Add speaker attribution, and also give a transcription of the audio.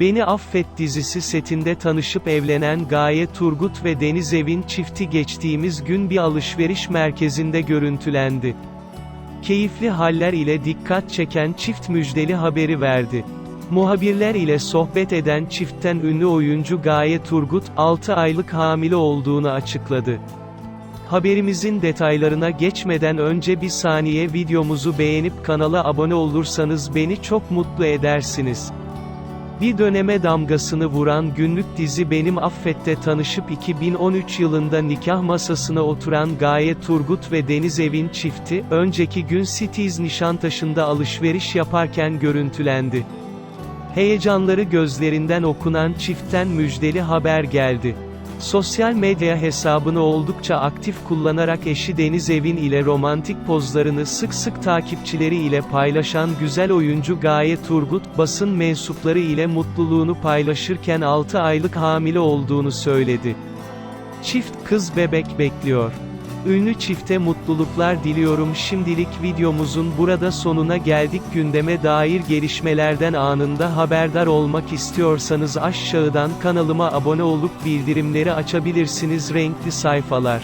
Speaker 1: Beni Affet dizisi setinde tanışıp evlenen Gaye Turgut ve Deniz Evin çifti geçtiğimiz gün bir alışveriş merkezinde görüntülendi. Keyifli haller ile dikkat çeken çift müjdeli haberi verdi. Muhabirler ile sohbet eden çiftten ünlü oyuncu Gaye Turgut, 6 aylık hamile olduğunu açıkladı. Haberimizin detaylarına geçmeden önce bir saniye videomuzu beğenip kanala abone olursanız beni çok mutlu edersiniz. Bir döneme damgasını vuran günlük dizi Benim Affet'te tanışıp 2013 yılında nikah masasına oturan Gaye Turgut ve Deniz Evin çifti, önceki gün Cities Nişantaşı'nda alışveriş yaparken görüntülendi. Heyecanları gözlerinden okunan çiftten müjdeli haber geldi. Sosyal medya hesabını oldukça aktif kullanarak eşi Deniz Evin ile romantik pozlarını sık sık takipçileri ile paylaşan güzel oyuncu Gaye Turgut, basın mensupları ile mutluluğunu paylaşırken 6 aylık hamile olduğunu söyledi. Çift kız bebek bekliyor. Ünlü çifte mutluluklar diliyorum. Şimdilik videomuzun burada sonuna geldik. Gündeme dair gelişmelerden anında haberdar olmak istiyorsanız aşağıdan kanalıma abone olup bildirimleri açabilirsiniz. Renkli sayfalar.